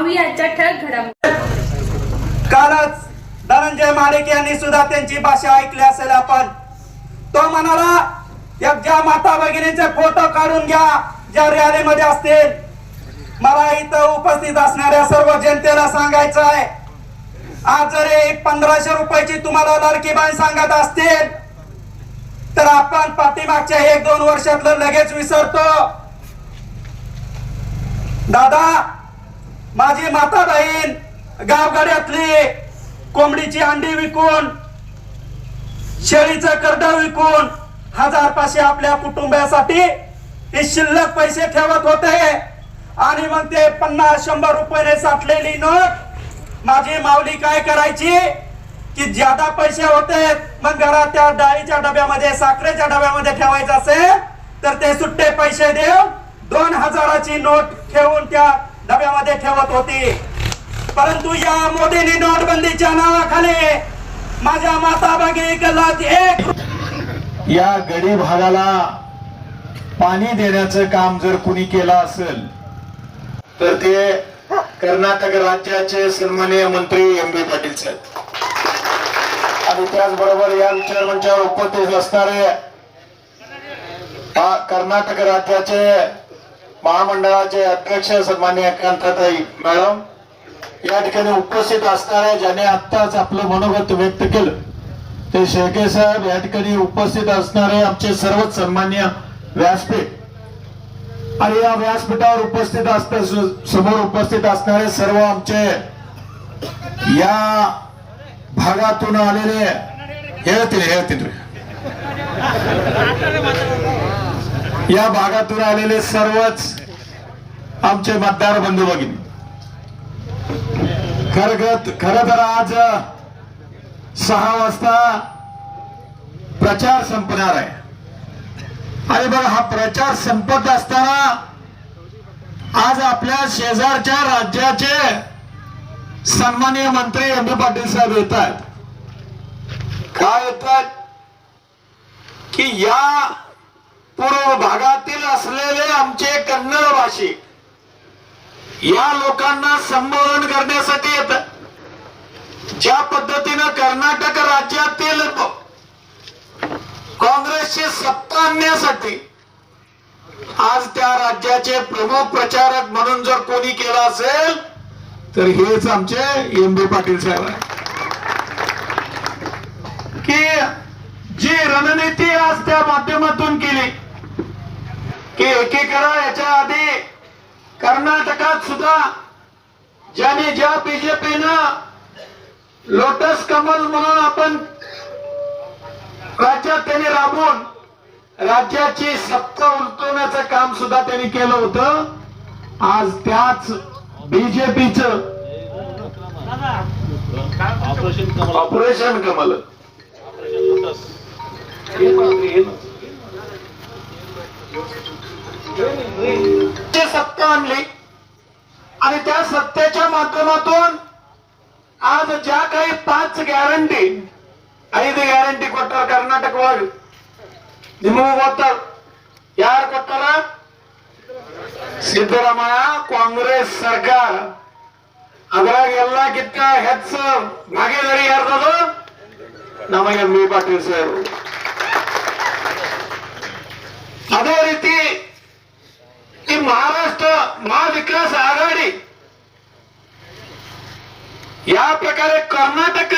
पाहूया आजच्या ठळक घडामोडी कालच धनंजय माडिक यांनी सुद्धा त्यांची भाषा ऐकली असेल आपण. तो म्हणाला या ज्या माता भगिनीचे फोटो काढून घ्या ज्या रॅलीमध्ये असतील. मला इथं उपस्थित असणाऱ्या सर्व जनतेला सांगायचं आहे. आज जर एक पंधराशे रुपयाची तुम्हाला लाडकी बाई सांगत असतील तर आपण पाठीमागच्या एक दोन वर्षातलं लगेच विसरतो. दादा माझी माता बहीण गावगाड्यातली कोंबडीची अंडी विकून शेळीचं करड विकून हजार पाचशे आपल्या कुटुंबासाठी हे शिल्लक पैसे ठेवत होते. आणि मग ते पन्नास शंभर रुपये साठलेली नोट. माझी माऊली काय करायची? की ज्यादा पैसे होते मग घरात त्या डाळीच्या डब्यामध्ये साखरेच्या डब्यामध्ये ठेवायचं असेल तर ते सुट्टे पैसे देऊन दोन हजाराची नोट ठेवून त्या डब्यामध्ये ठेवत होती. परंतु या मोदींनी नोटबंदीच्या नावाखाली माझ्या माता भगिनी एक या गडी भागाला पाणी देण्याचं काम जर कुणी केलं असेल तर ते कर्नाटक राज्याचे सन्माननीय मंत्री एम बी पाटील साहेब. आणि त्याचबरोबर या चेअरमनच्यावर उपस्थित असणारे कर्नाटक राज्याचे महामंडळाचे अध्यक्ष सन्मान्य एकांतताई मॅडम या ठिकाणी उपस्थित असणारे ज्याने आत्ताच आपलं मनोगत व्यक्त केलं ते शेळके साहेब या ठिकाणी उपस्थित असणारे आमचे सर्वच सन्मान्य व्यासपीठ. आणि या व्यासपीठावर उपस्थित असत समोर उपस्थित असणारे सर्व आमचे या भागातून आलेले येतील येतील या भागातून आलेले सर्वच आमचे मतदार बंधू भगिनी. खर खर तर आज सहा वाजता प्रचार संपणार आहे. आणि बघा हा प्रचार संपत असताना आज आपल्या शेजारच्या राज्याचे सन्माननीय मंत्री एम बी पाटील साहेब येत आहेत. काय येतात की या पूर्व भागातील असलेले आमचे कन्नड भाषिक या लोकांना संबोधन करण्यासाठी येत ज्या पद्धतीनं कर्नाटक राज्यातील काँग्रेसची सत्ता आणण्यासाठी आज त्या राज्याचे प्रमुख प्रचारक म्हणून जर कोणी केला असेल तर हेच आमचे एम बी पाटील साहेब आहे की जी रणनीती आज त्या माध्यमातून केली की एकीकडे याच्या आधी? कर्नाटकात सुद्धा ज्याने ज्या बीजेपीनं लोटस कमल म्हणून आपण राज्यात त्यांनी राबवून राज्याची सत्ता उलटवण्याचं काम सुद्धा त्यांनी केलं होतं. आज त्याच बीजेपीच ऑपरेशन कमल. ते सत्ता आणली आणि त्या सत्तेच्या माध्यमातून आज ज्या काही पाच ಗ್ಯಾರಂಟಿ ಐದು ಗ್ಯಾರಂಟಿ ಕೊಟ್ಟಾರ ಕರ್ನಾಟಕ ಒಳಗೆ ನಿಮಗೂ ಗೊತ್ತ ಯಾರು ಕೊಟ್ಟಾರ ಸಿದ್ದರಾಮಯ್ಯ ಕಾಂಗ್ರೆಸ್ ಸರ್ಕಾರ ಅದ್ರಾಗ ಎಲ್ಲಕ್ಕಿಂತ ಹೆಚ್ಚು ಭಾಗೀದಾರಿ ಯಾರ್ದದು ನಮಗೆ ಎಂ ಬಿ ಪಾಟೀಲ್ ಸಾಹೇಬ್ ಅದೇ ರೀತಿ ಈ ಮಹಾರಾಷ್ಟ್ರ ಮಹಾವಿಕಾಸ್ आघाडी या ಪ್ರಕಾರ ಕರ್ನಾಟಕ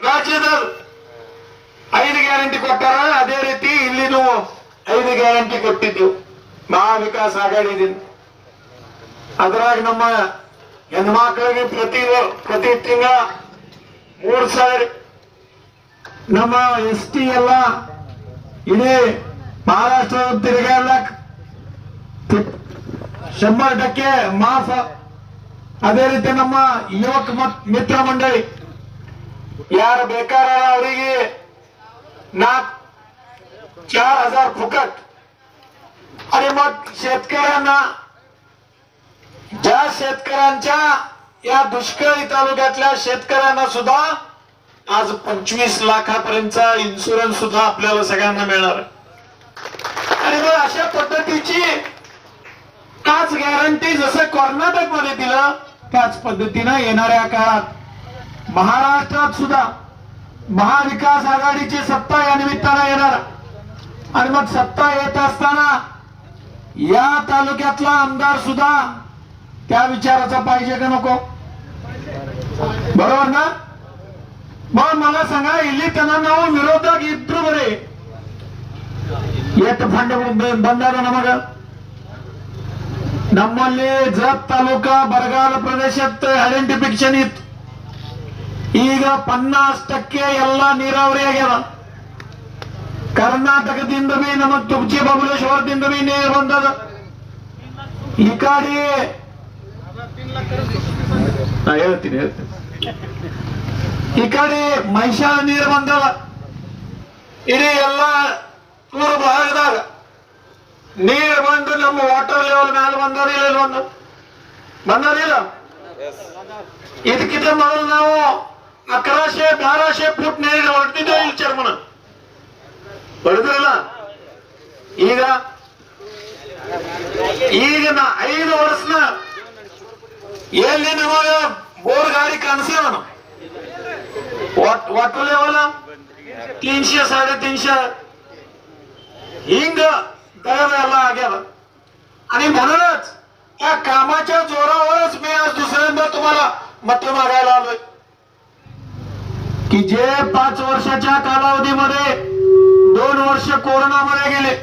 ರಾಜ್ಯದ ಐದು ಗ್ಯಾರಂಟಿ ಕೊಟ್ಟಾರ ಅದೇ ರೀತಿ ಇಲ್ಲಿನೂ ಐದು ಗ್ಯಾರಂಟಿ ಕೊಟ್ಟಿದ್ದು ಮಹಾವಿಕಾಸ್ ಆಘಾಡಿದಿಂದ ಅದ್ರಾಗ ನಮ್ಮ ಹೆಣ್ಮಕ್ಳಿಗೆ ಪ್ರತಿ ವ- ಪ್ರತಿ ತಿಂಗಳ ಮೂರ್ ಸಾವಿರ ನಮ್ಮ ಎಸ್ ಟಿ ಎಲ್ಲ ಇಡೀ ಮಹಾರಾಷ್ಟ್ರ ತಿರುಗಾಡ್ಲಕ್ ಶಂಭರ್ ಟಕ್ಕೆ ಮಾಫ್ ಅದೇ ರೀತಿ ನಮ್ಮ ಯುವಕ ಮತ್ ಮಿತ್ರ ಮಂಡಳಿ ಯಾರು ಬೇಕಾರ ಅವರಿಗೆ नाक चार हजार फुकट आणि मग शेतकऱ्यांना ज्या शेतकऱ्यांच्या या दुष्काळी तालुक्यातल्या शेतकऱ्यांना सुद्धा आज पंचवीस लाखापर्यंतचा इन्शुरन्स सुद्धा आपल्याला सगळ्यांना मिळणार आहे. आणि मग अशा आघाडीची त्याच गॅरंटी जसं कर्नाटकमध्ये दिलं त्याच पद्धतीनं येणाऱ्या काळात महाराष्ट्रात सुद्धा महाविकास आघाडीची सत्ता या निमित्तानं येणार. आणि मग सत्ता येत असताना या तालुक्यातला आमदार सुद्धा त्या विचाराचा पाहिजे का नको? बरोबर ना? मग मला सांगा इली त्यांना नाव विरोधक इतर बरे. येत फांड बंधारा ना मग. ನಮ್ಮಲ್ಲಿ ಜತ್ ತಾಲೂಕಾ ಬರಗಾಲ ಪ್ರದೇಶದ ಐಡೆಂಟಿಫಿಕೇಶನ್ ಇತ್ತು. ಈಗ ಪನ್ನಾಷ್ಟಕ್ಕೆ ಎಲ್ಲ ನೀರಾವರಿ ಆಗ್ಯದ ಕರ್ನಾಟಕದಿಂದ ಬಿ ನಮಗ್ ತುಬ್ಚಿ ಬಬಲೇಶ್ವರದಿಂದ ಬಿ ನೀರು ಬಂದದ. ಈ ಕಡೆ ನಾ ಹೇಳ್ತೀನಿ ಹೇಳ್ತೀನಿ. ಈ ಕಾಡಿ ಮೈಸಾಳ ನೀರು ಬಂದದ. ಇಡೀ ಎಲ್ಲ ಪೂರ್ವ ಭಾಗದಾಗ ನೀರು ಬಂದು ನಮ್ಮ ವಾಟರ್ ಲೆವೆಲ್ ಮೇಲೆ ಬಂದದಿಲ್ಲ ಇಲ್ವೊಂದು ಬಂದದಿಲ್ಲ ಇದಕ್ಕಿಂತ ಮೊದಲು ನಾವು ಅಕರಾಶೆ ಧಾರಾಶೆ ಫುಟ್ ನೀರಿಗೆ ಹೊಡೆದಿದ್ದೆ ಇಲ್ಲಿ ಚರ್ಮನ. ಹೊಡೆದಿರಲ್ಲ ಈಗ ಈಗ ನಾ ಐದು ವರ್ಷನ ಎಲ್ಲಿ ನಮಗ ಬೋರ್ ಗಾಡಿ ಕಾಣಿಸ್ಯಾವನು ಒಟ್ಟು ಲೆವೆಲ್ ತೀನ್ಶೆ ಸಾಡೆ ತೀನ್ಶೆ. ಹಿಂಗ दरवेळेला गेला आणि म्हणूनच त्या कामाच्या जोरावरच मी आज दुसऱ्यांदा तुम्हाला मत मागायला आलोय. की जे पाच वर्षाच्या कालावधीमध्ये दोन वर्ष कोरोनामध्ये गेले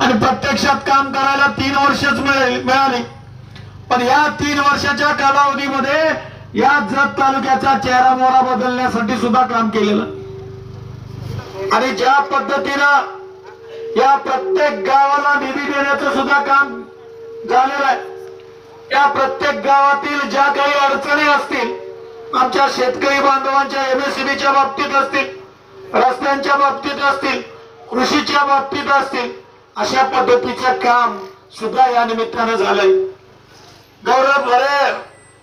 आणि प्रत्यक्षात काम करायला तीन वर्षच मिळाली मिळाली. पण या तीन वर्षाच्या कालावधीमध्ये या जत तालुक्याचा चेहरा मोहरा बदलण्यासाठी सुद्धा काम केलेलं. आणि ज्या पद्धतीनं या प्रत्येक गावाला निधी देण्याचं सुद्धा काम झालेलं आहे. या प्रत्येक गावातील ज्या काही अडचणी असतील आमच्या शेतकरी बांधवांच्या एमएससीबीच्या बाबतीत असतील रस्त्यांच्या बाबतीत असतील कृषीच्या बाबतीत असतील अशा पद्धतीचं काम सुद्धा या निमित्तानं झालंय. गौरव भरे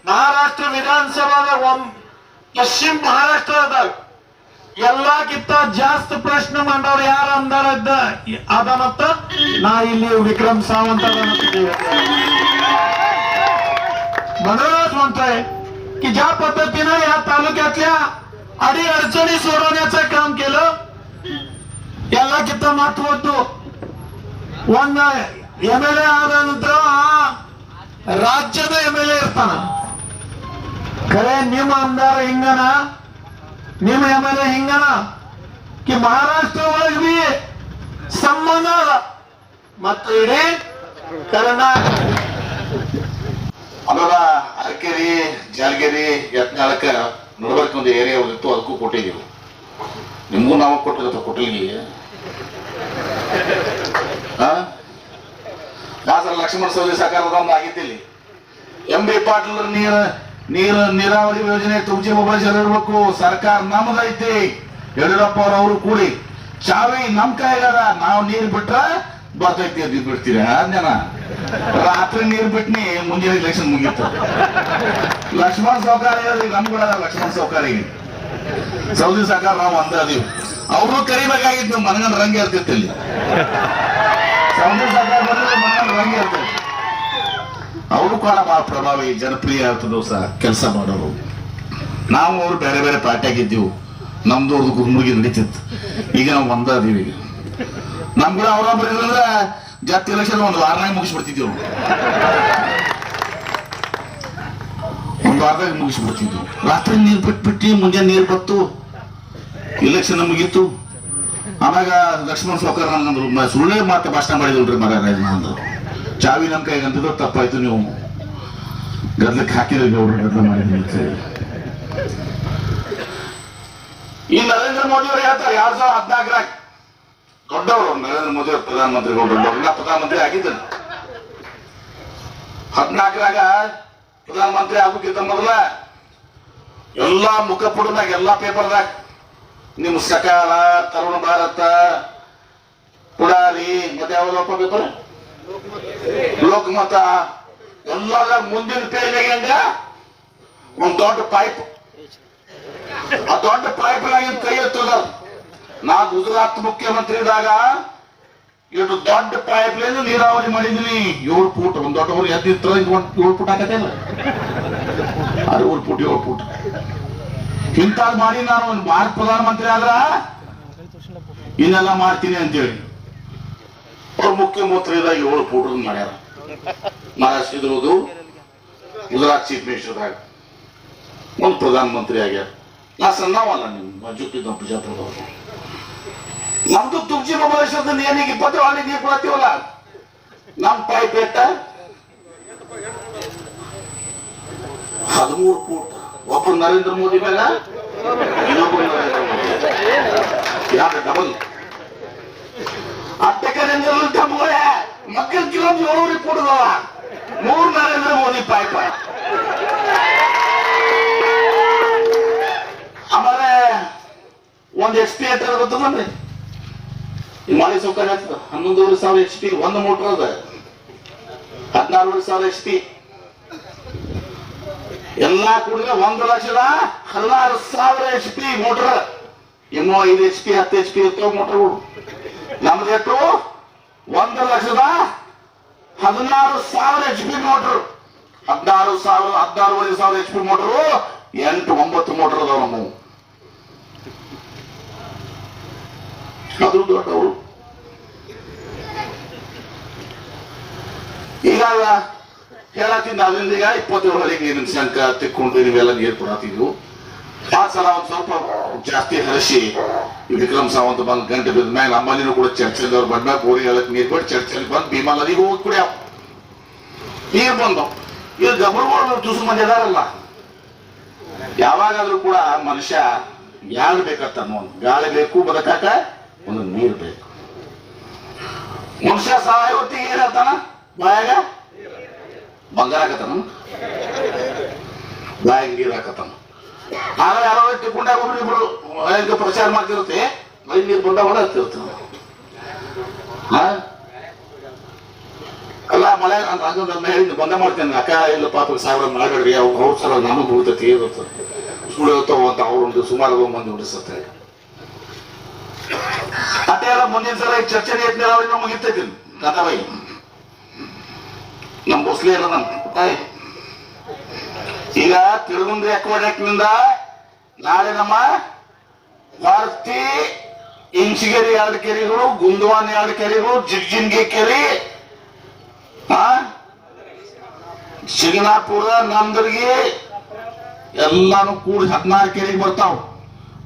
महाराष्ट्र विधानसभा पश्चिम महाराष्ट्र ಮಹಾರಾಷ್ಟ್ರದಾಗ ಎಲ್ಲಕ್ಕಿಂತ ಜಾಸ್ತಿ ಪ್ರಶ್ನೆ ಮಾಡೋರು ಯಾರು ಆಮದಾರ ಇದ್ದ ಅದಾನತ್ತ ನಾ ಇಲ್ಲಿ विक्रम सावंत म्हणूनच म्हणतोय की ज्या पद्धतीनं या तालुक्यातल्या अडी अडचणी सोडवण्याचं काम केलं याला किती महत्व होतो ಒಂದು ಎಮ್ ಎಲ್ ಎ ಆದ ನಂತರ ಆ ರಾಜ್ಯದ ಎಮ್ ಎಲ್ ಎ ಇರ್ತಾನ ಖರೆ ನಿಮ್ಮ ಆಮದಾರ ಹಿಂಗನ ನಿಮ್ಮ ಎ ಹಿಂಗನ ಕಿ ಮಹಾರಾಷ್ಟ್ರ ಒಳಗೆ ಸಂಬಂಧ ಮತ್ತು ಇಡೀ ಕರ್ನಾಟಕ. ಅಲ್ಲ ಅರಕೆರೆ ಯತ್ನಾಳಕ ನೋಡ್ಬೇಕು ಒಂದು ಏರಿಯಾ ಇತ್ತು, ಅದಕ್ಕೂ ಕೊಟ್ಟಿದ್ದೀವಿ. ನಿಮಗೂ ನಾವು ಕೊಟ್ಟಿರುತ್ತ ಕೊಟ್ಟಲಿಗೆ ದಾಸರ ಲಕ್ಷ್ಮಣ ಸೌದಿ ಸಾಕಾರದ ಒಂದು ಆಗಿದ್ದಿಲ್ಲಿ. ಎಂ ಬಿ ಪಾಟೀಲ್ ನೀರ ನೀರ ನೀರಾವರಿ ಯೋಜನೆ ತುಮಚಿ ಮೊಬೈಲ್ ಇರಬೇಕು. ಸರ್ಕಾರ ನಮ್ದೈತಿ ಯಡಿಯೂರಪ್ಪ ಅವ್ರು ಕೂಡಿ. ಚಾವಿ ನಮ್ ಕೈಗಾರ ನಾವು ನೀರ್ ಬಿಟ್ರ ಬರ್ತೈತಿ ಅದ್ ಬಿಡ್ತೀರಿ? ಜನ ರಾತ್ರಿ ನೀರ್ ಬಿಟ್ನಿ ಮುಂಜಾನೆ ಇಲೆಕ್ಷನ್ ಮುಗೀತು. ಲಕ್ಷ್ಮಣ್ ಸೌಕರ್ಯ ನಮ್ಗಳ ಲಕ್ಷ್ಮಣ್ ಸೌಕರ್ಯ ಸೌದಿ ಸರ್ಕಾರ ನಾವು ಅಂದ ಅದೀವಿ. ಅವ್ರು ಕರಿಬೇಕಾಗಿತ್ತು ಮನಗನ್ ರಂಗ ಇರ್ತಿತ್ತು ಇಲ್ಲಿ. ಸೌದಿ ಸರ್ಕಾರ ಬಂದ್ರೆ ಮನಗಂಡ್ ರಂಗ ಇರ್ತೈತಿ ಅವರು ಕೂಡ ಬಹಳ ಪ್ರಭಾವಿ, ಜನಪ್ರಿಯ ದಿವಸ ಕೆಲಸ ಮಾಡೋರು. ನಾವು ಅವ್ರು ಬೇರೆ ಬೇರೆ ಪಾರ್ಟಿಯಾಗಿದ್ದೀವಿ ನಮ್ದು ಅವ್ರದ್ದು ಗುರುಮುಗಿ ನಡೀತಿತ್ತು. ಈಗ ನಾವು ಒಂದ ಅದೀವಿ ನಮ್ ಕೂಡ ಜಾತಿ ಎಲೆಕ್ಷನ್ ಒಂದು ವಾರನಾಗ ಮುಗಿಸ್ಬಿಡ್ತಿದ್ವಿ. ಒಂದು ವಾರದಾಗ ಮುಗಿಸ್ಬಿಡ್ತಿದ್ವಿ. ರಾತ್ರಿ ನೀರು ಬಿಟ್ಬಿಟ್ಟು ಮುಂಜಾನೆ ನೀರು ಬತ್ತು. ಇಲೆಕ್ಷನ್ ಮುಗಿತು. ಆಮ್ಯಾಗ ಲಕ್ಷ್ಮಣ ಸೌಕರ್ ಮ- ಸುಳ್ಳೆ ಮಾತು ಭಾಷಣ ಮಾಡಿದ್ರಿ ಮರ ಅಂದ್ರು ಚಾವಿ ನಮ್ಮ ಕೈಗೆ ಅಂತದ್ದು ತಪ್ಪಾಯ್ತು ನೀವು. ಗದ್ಲಕ್ಕೆ ಹಾಕಿದ್ರೆ ಗೌಡ್ರು ಗದ್ಲ ಮಾಡಿದ್ರಿ. ಈ ನರೇಂದ್ರ ಮೋದಿ ಅವರು ಹೇಳ್ತಾರೆ, ಎರಡ್ ಸಾವಿರದ ಹದಿನಾಲ್ಕರಾಗ ದೊಡ್ಡವರು, ನರೇಂದ್ರ ಮೋದಿ ಅವರು ಪ್ರಧಾನಮಂತ್ರಿಗಳು ದೊಡ್ಡ ಪ್ರಧಾನಮಂತ್ರಿ ಆಗಿದ್ದರು ಹದಿನಾಲ್ಕರಾಗ ಪ್ರಧಾನಮಂತ್ರಿ ಆಗೋಕ್ಕಿಂತ ಮೊದಲ ಎಲ್ಲಾ ಮುಖಪುಟದಾಗ ಎಲ್ಲಾ ಪೇಪರ್ದಾಗ ನಿಮ್ಮ ಸಕಾಲ, ತರುಣ ಭಾರತ, ಪುಡಾರಿ, ಮತ್ತೆ ಯಾವ್ದಪ್ಪ ಪೇಪರ್? ಲೋಕಮತ ಎಲ್ಲ ಮುಂದಿನ ಪೇಜ್ನಾಗ ಒಂದು ದೊಡ್ಡ ಪೈಪ್ ಆ ದೊಡ್ಡ ಪೈಪ್ ಕೈ ಎತ್ತದ. ನಾ ಗುಜರಾತ್ ಮುಖ್ಯಮಂತ್ರಿ ಇದ್ದಾಗ ಇಷ್ಟು ದೊಡ್ಡ ಪೈಪ್ ಲೈನ್ ನೀರಾವರಿ ಮಾಡಿದ್ವಿ ಏಳು ಫೂಟ್ ಒಂದ್ ದೊಡ್ಡವ್ರು ಎದ್ದಿತ್ತು ಏಳು ಫೂಟ್ ಆಗತ್ತಿಲ್ಲ ಆರು ಏಳು ಫೂಟ್ ಏಳು ಫೂಟ್ ಇಂಥದ್ ಮಾಡಿ ನಾನು ಒಂದು ಭಾರತ ಪ್ರಧಾನಮಂತ್ರಿ ಆದ್ರ ಇನ್ನೆಲ್ಲ ಮಾಡ್ತೀನಿ ಅಂತೇಳಿ. ಅವ್ರು ಮುಖ್ಯಮಂತ್ರಿದಾಗ ಏಳು ಫೋಟೋ ಮಾಡ್ಯಾರ. ಮಹಾರಾಷ್ಟ್ರದವ್ರದು ಗುಜರಾತ್ ಚೀಫ್ ಮಿನಿಸ್ಟರ್ದಾಗ ಒಂದು ಪ್ರಧಾನಮಂತ್ರಿ ಆಗ್ಯಾರ. ನಾ ಸಣ್ಣವಲ್ಲ ನಿಮ್ಮ ಜುಟ್ಟಿದ್ದ ಬಿಜಾಪುರದವ್ರು. ನಮ್ದು ತುರ್ಜಿ ಮೊಬೈಲ್ ಏನಿಗೆ ಇಪ್ಪತ್ತು ಹಳ್ಳಿ ನೀರು ಕೊಡ್ತೀವಲ್ಲ ನಮ್ ಪೈಪ್ ಎಟ್ಟ ಹದಿಮೂರು ಫೂಟ್ ಒಬ್ಬರು ನರೇಂದ್ರ ಮೋದಿ ಮೇಲೆ ಇನ್ನೊಬ್ಬರು ನರೇಂದ್ರ ಮೋದಿ. ಯಾರು ಡಬಲ್ ಮಕ್ಕಳ ಮೂರು ನರೇಂದ್ರ ಮೋದಿ ಆಮೇಲೆ ಒಂದ್ ಎಚ್ ಪಿ ಸೌಕರ್ಯ ಸಾವಿರ ಎಚ್ ಒಂದು ಮೋಟರ್ ಅದ. ಸಾವಿರ ಎಲ್ಲಾ ಒಂದು ಲಕ್ಷದ ಹದಿನಾರು ಸಾವಿರ ಎಚ್ ಪಿ ಮೋಟರ್ ಇನ್ನೂ ಐದು ಎಚ್ ಪಿ ಹತ್ತು ಎಚ್ ಪಿ ಇರ್ತಾವ ಮೋಟರ್ಗಳು ನಮ್ದು ಎಷ್ಟು? ಒಂದು ಲಕ್ಷದ ಹದಿನಾರು ಸಾವಿರ ಎಚ್ ಪಿ ಮೋಟರ್ ಹದಿನಾರು ಸಾವಿರ ಹದಿನಾರುವರೆ ಸಾವಿರ ಎಚ್ ಪಿ ಮೋಟರ್ ಎಂಟು, ಒಂಬತ್ತು ಮೋಟರ್ ಅದಾವ ನಮ್ಮ ಅದು ದೊಡ್ಡವರು. ಈಗ ಹೇಳತ್ತೀನಿ ಅಲ್ಲಿಂದ ಈಗ ಇಪ್ಪತ್ತೇಳು ನೀರಿನ ಶಂಕ ತಿಕ್ಕೊಂಡು ನೀವೆಲ್ಲ ನೀರು ಕೊಡತ್ತಿದ್ವು ಸಲ ಒಂದ್ ಸ್ವಲ್ಪ ಜಾಸ್ತಿ ಹರಿಸಿ ವಿಕ್ರಮ್ ಸಾವಂತ ಬಂದ್ ಗಂಟೆ ಬಿದ್ದ ಮ್ಯಾಗ ನಮ್ಮಲ್ಲಿನೂ ಕೂಡ ಚರ್ಚೆದವ್ರು ಬಂದ್ಮ್ಯಾಗ ಬೋರಿ ಹೇಳಕ್ ನೀರು ಬಿಟ್ಟು ಚರ್ಚೆಲಿ ಬಂದು ಭೀಮಾ ನದಿಗೆ ಹೋಗಿ ಕುಡಿಯಾವ ನೀರು ಬಂದವು ಈಗ ಗಬರುಗಳು ತುಸು ಮಂದಿ ಅದಾರಲ್ಲ. ಯಾವಾಗಾದ್ರೂ ಕೂಡ ಮನುಷ್ಯ ಯಾರು ಬೇಕತ್ತ ಗಾಳಿ ಬೇಕು, ಬದಕಾಕ ಒಂದು ನೀರು ಬೇಕು. ಮನುಷ್ಯ ಸಹಾಯ ಹೊತ್ತಿಗೆ ಏನಂತಾನ ಬಾಯಾಗ? ಬಂಗಾರ ಹಾಕತ್ತಾನ? ಬಾಯಾಗ ನೀರು ಹಾಕತಾನ ಆಗ ಯಾರೋ ತಿಳ್ಕೊಂಡಾಗ ಒಬ್ರು ಇಬ್ರು ಈಗ ಪ್ರಚಾರ ಮಾಡ್ತಿರುತ್ತೆ ಮೈ ನೀರು ಕೂಡ ಹತ್ತಿರುತ್ತೆ. ಅಲ್ಲ, ಮಳೆ, ಅದು ನಮ್ಮ ಹೇಳಿ ಬಂದ ಮಾಡ್ತೇನೆ, ಅಕ್ಕ, ಇಲ್ಲ, ಪಾಪ, ಸಾವಿರ ಮಾಡಬೇಡ್ರಿ ಅವ್ರು ಅವ್ರ ಸಲ ನಮಗೆ ಬೀಳ್ತೈತಿ ಇರುತ್ತೆ ಸುಳ್ಳು ಇರ್ತಾವ ಅಂತ ಅವ್ರೊಂದು ಸುಮಾರು ಮಂದಿ ಉಳಿಸುತ್ತೆ ಅದೇ ಎಲ್ಲ ಮುಂದಿನ ಸಲ ಚರ್ಚೆ ಎತ್ತಿನ ನೀರಾವರಿ ಮುಗಿತೈತಿ ಕಥಾವೈ ನಮ್ಮ ಬೊಸ್ಲಿ ಇಲ್ಲ ನಮ್ಮ ಈಗ ತಿರುಗುಂದ್ರಿ ಅಕ್ವಾಡಕ್ನಿಂದ ನಾಳೆ ನಮ್ಮ ವಾರ್ತಿ ಇಂಚಿಗೆರಿ ಎರಡು ಕೆರೆಗಳು ಗುಂದವಾನ್ ಎರಡು ಕೆರೆಗಳು, ಜಿಗ್ಜಿನ್ಗಿ ಕೆರೆ. ಆ? ಶಿಗನಾಪುರ ನಂದರ್ಗಿ ಎಲ್ಲಾನು ಕೂಡಿ ಹದಿನಾರು ಕೆರೆಗೆ ಬರ್ತಾವ.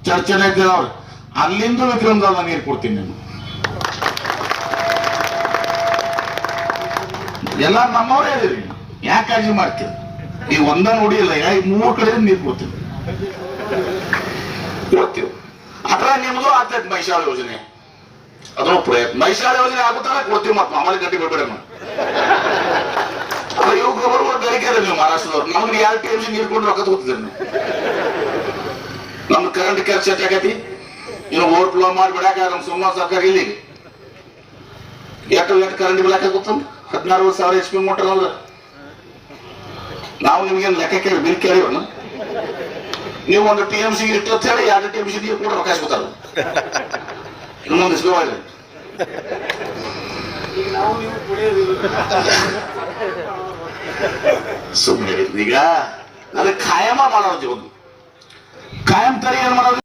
ಚರ್ಚೆ ಅವ್ರು. ಅಲ್ಲಿಂದ ವಿಕ್ರಮದಾದ ನೀರು ಕೊಡ್ತೀನಿ ನಾನು. ಎಲ್ಲ ನಮ್ಮವರೇ ಇದೀರಿ ಯಾಕೆ ಕಾಳಜಿ ಮಾಡ್ತೀರಿ? ಈ ಒಂದ ನೋಡಿಲ್ಲ ಯಾ, ಈ ಮೂರು ಕಡೆ ನೀರ್ ಕೊಡ್ತೀವಿ. ಕೊಡ್ತೀವಿ. ಅದ್ರ ನಿಮ್ದು ಆಗ್ತೈತೆ ಮೈಸಾಳ ಯೋಜನೆ. ಅದನ್ನು ಪ್ರಯತ್ನ. ಮೈಸಾಳ ಯೋಜನೆ ಆಗುತ್ತಾನೆ ಕೊಡ್ತೀವಿ ಮತ್ತೆ ಮಾಮೂಲಿ ಗಟ್ಟಿ ಬಿಡ್ಬೇಡ ಅಲ್ಲ ಇವ್ ಗೊಬ್ಬರ ಬೆಳಗ್ಗೆ ನೀವು ಮಹಾರಾಷ್ಟ್ರದವ್ರು. ನಮ್ಗೆ ಯಾರು ಟಿ ನೀರು ಕೊಂಡು ರೊಕ್ಕ ತಗೋತಿದ್ರಿ ನೀವು. ನಮ್ದು ಕರೆಂಟ್ ಖರ್ಚು ಹೆಚ್ಚಾಗೈತಿ ಇನ್ನು ಓವರ್ ಫ್ಲೋ ಮಾಡಿ ಬಿಡಾಕ ನಮ್ ಸುಮ್ಮ ಸರ್ಕಾರ ಇಲ್ಲಿ ಎಷ್ಟು ಎಷ್ಟು ಕರೆಂಟ್ ಬಿಡಾಕ ಗೊತ್ತಂದ್ರೆ ಹದಿನಾರು ಸಾವಿರ ಎಚ್ ಪಿ ಮೋಟರ್ ಅಂದ್ರೆ ನಾವು ನಿಮಗೆ ಲೆಕ್ಕ ಕೇಳಿ ಬಿಲ್ ಕೇಳಿವಣ್ಣ ನೀವು ಒಂದು ಟಿ ಎಂ ಸಿ ಇಟ್ಟು ಅಂತ ಹೇಳಿ ಎರಡು ಟಿ ಎಂ ಸಿ ಇದೆಯೋ ಕೂಡ ರೊಕ್ಕ ಇಸ್ಕೊತಾರ ಇನ್ನೊಂದು ಸುಮ್ಮನೆ ಈಗ ನನಗೆ ಖಾಯಮ ಮಾಡೋದು ಒಂದು ಖಾಯಂ ತರಿ ಏನ್ ಮಾಡೋದು?